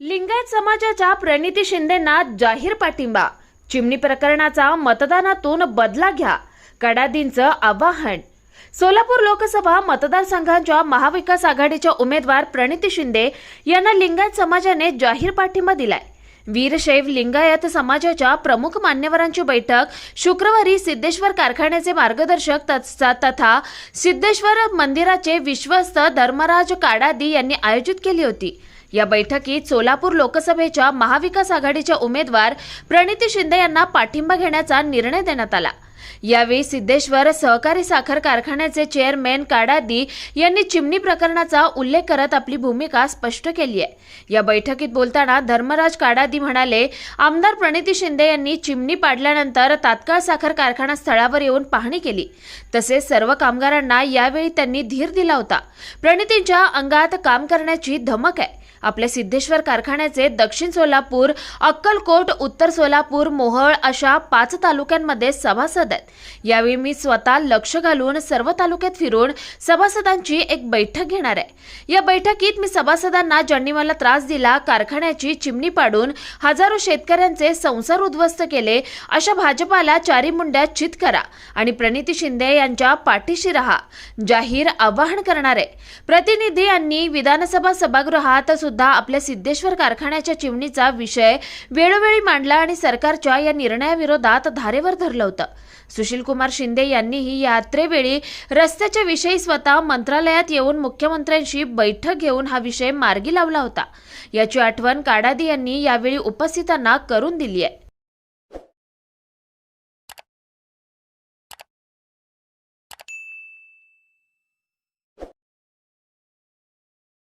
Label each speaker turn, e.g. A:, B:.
A: लिंगायत समाजाच्या प्रणिती शिंदेना जाहीर पाठिंबा. चिमणी प्रकरणाचा मतदानातून बदला घ्या. कडादींचं आवाहन. सोलापूर लोकसभा मतदारसंघाच्या महाविकास आघाडीच्या उमेदवार प्रणिती शिंदे यांना लिंगायत समाजाने जाहीर पाठिंबा दिलाय. वीरशैव लिंगायत समाजाच्या प्रमुख मान्यवरांची बैठक शुक्रवारी सिद्धेश्वर कारखान्याचे मार्गदर्शक तथा सिद्धेश्वर मंदिराचे विश्वस्त धर्मराज काडादी यांनी आयोजित केली होती. या बैठकीत सोलापूर लोकसभेच्या महाविकास आघाडीच्या उमेदवार प्रणिती शिंदे यांना पाठिंबा घेण्याचा निर्णय देण्यात आला. यावेळी सिद्धेश्वर सहकारी साखर कारखान्याचे चेअरमॅन काडादी यांनी चिमणी प्रकरणाचा उल्लेख करत आपली भूमिका स्पष्ट केली आहे. या बैठकीत बोलताना धर्मराज काडादी म्हणाले आमदार प्रणिती शिंदे यांनी चिमणी पाडल्यानंतर तात्काळ साखर कारखाना स्थळावर येऊन पाहणी केली. तसेच सर्व कामगारांना यावेळी त्यांनी धीर दिला होता. प्रणितींच्या अंगात काम करण्याची धमक आहे. आपल्या सिद्धेश्वर कारखान्याचे दक्षिण सोलापूर अक्कलकोट उत्तर सोलापूर मोहळ अशा पाच तालुक्यांमध्ये सभासद आहेत. यावेळी मी स्वतः लक्ष घालून सर्व तालुक्यात फिरून सभासदांची एक बैठक घेणार आहे. या बैठकीत मी सभासदांना ज्यांनी मला त्रास दिला कारखान्याची चिमणी पाडून हजारो शेतकऱ्यांचे संसार उद्ध्वस्त केले अशा भाजपाला चारी मुंड्या चित करा आणि प्रणिती शिंदे यांच्या पाठीशी राहा. जाहीर आवाहन करणार. आहे प्रतिनिधी यांनी विधानसभा सभागृहात सुद्धा आपल्या सिद्धेश्वर कारखान्याच्या चिमणीचा विषय वेळोवेळी मांडला आणि सरकारच्या या निर्णयाविरोधात धारेवर धरलं होतं. सुशील कुमार शिंदे यांनीही यात्रेवेळी रस्त्याच्या विषयी स्वतः मंत्रालयात येऊन मुख्यमंत्र्यांशी बैठक घेऊन हा विषय मार्गी लावला होता. याची आठवण काडादी यांनी यावेळी उपस्थितांना करून दिली आहे.